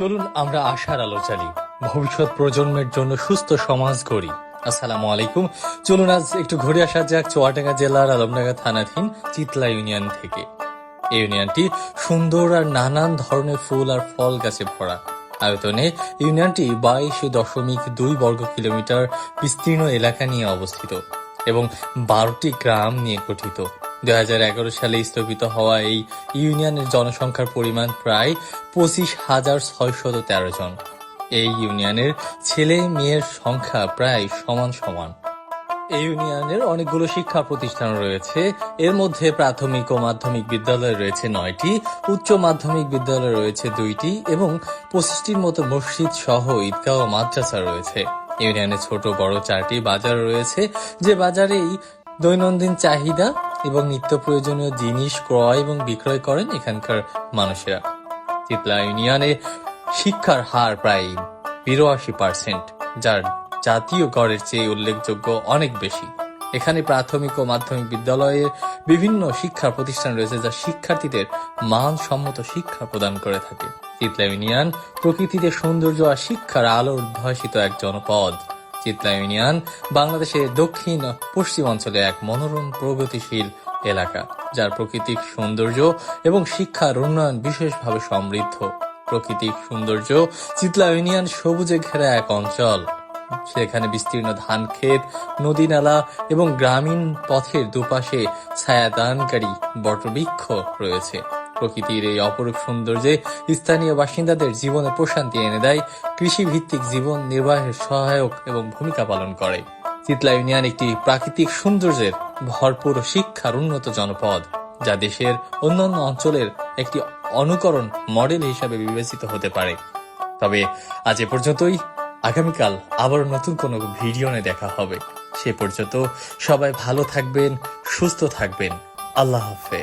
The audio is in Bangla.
চলুন আমরা আশার আলো চালি। ভবিষ্যৎ প্রজন্মের জন্য সুস্থ সমাজ গড়ি। আসসালামু আলাইকুম। চলুন আজ একটু ঘুরে আসা যাক চুয়াডাঙ্গা জেলার আলমডাঙ্গা থানাধীন চিতলা ইউনিয়ন থেকে। এই ইউনিয়নটি সুন্দর আর নানান ধরনের ফুল আর ফল গাছে ভরা। আয়তনে ইউনিয়নটি বাইশ দশমিক দুই বর্গ কিলোমিটার বিস্তীর্ণ এলাকা নিয়ে অবস্থিত এবং বারোটি গ্রাম নিয়ে গঠিত। দুই হাজার এগারো সালে স্থগিত হওয়া এই ইউনিয়নের জনসংখ্যার পরিমাণ প্রায় পঁচিশ হাজার ছয়শত তেরো জন। এই ইউনিয়নের ছেলে মেয়ের সংখ্যা প্রায় সমান সমান। এই ইউনিয়নের অনেকগুলো শিক্ষা প্রতিষ্ঠান রয়েছে। এর মধ্যে প্রাথমিক ও মাধ্যমিক বিদ্যালয় রয়েছে নয়টি, উচ্চ মাধ্যমিক বিদ্যালয় রয়েছে দুইটি এবং পঁচিশটির মতো মসজিদ সহ ঈদগাহ ও মাদ্রাসা রয়েছে। ইউনিয়নে ছোট বড় চারটি বাজার রয়েছে। যে বাজারেই দৈনন্দিন চাহিদা এবং নিত্য প্রয়োজনীয় জিনিস ক্রয় এবং বিক্রয় করেন এখানকার মানুষেরা। চিতলা ইউনিয়নে শিক্ষার হার প্রায় বিরাশি পার্সেন্ট যার জাতীয় গড়ের চেয়ে উল্লেখযোগ্য অনেক বেশি। এখানে প্রাথমিক ও মাধ্যমিক বিদ্যালয়ে বিভিন্ন শিক্ষা প্রতিষ্ঠান রয়েছে যা শিক্ষার্থীদের মানসম্মত শিক্ষা প্রদান করে থাকে। চিতলা ইউনিয়ন প্রকৃতিতে সৌন্দর্য আর শিক্ষার আলো উদ্ভাসিত এক জনপদ। চিতলা ইউনিয়ন, বাংলাদেশের দক্ষিণ পশ্চিম অঞ্চলে এক মনোরম প্রগতিশীল এলাকা, যার প্রাকৃতিক সৌন্দর্য এবং শিক্ষার উন্নয়ন বিশেষভাবে সমৃদ্ধ। প্রাকৃতিক সৌন্দর্য চিতলা ইউনিয়ন সবুজে ঘেরা এক অঞ্চল। সেখানে বিস্তীর্ণ ধান ক্ষেত, নদী নালা এবং গ্রামীণ পথের দুপাশে ছায়াদানকারী বটবৃক্ষ রয়েছে। প্রকৃতির এই অপরূপ সৌন্দর্যে স্থানীয় বাসিন্দাদের জীবনে প্রশান্তি এনে দেয়। কৃষি ভিত্তিক জীবন নির্বাহের সহায়ক এবং ভূমিকা পালন করে। চিতলা ইউনিয়ন একটি প্রাকৃতিক সৌন্দর্যের ভরপুর শিক্ষার উন্নত জনপদ, যা দেশের অন্যান্য অঞ্চলের একটি অনুকরণ মডেল হিসাবে বিবেচিত হতে পারে। তবে আজ এ পর্যন্তই। আগামীকাল আবার নতুন কোনো ভিডিও নিয়ে দেখা হবে। সে পর্যন্ত সবাই ভালো থাকবেন, সুস্থ থাকবেন। আল্লাহ হাফেজ।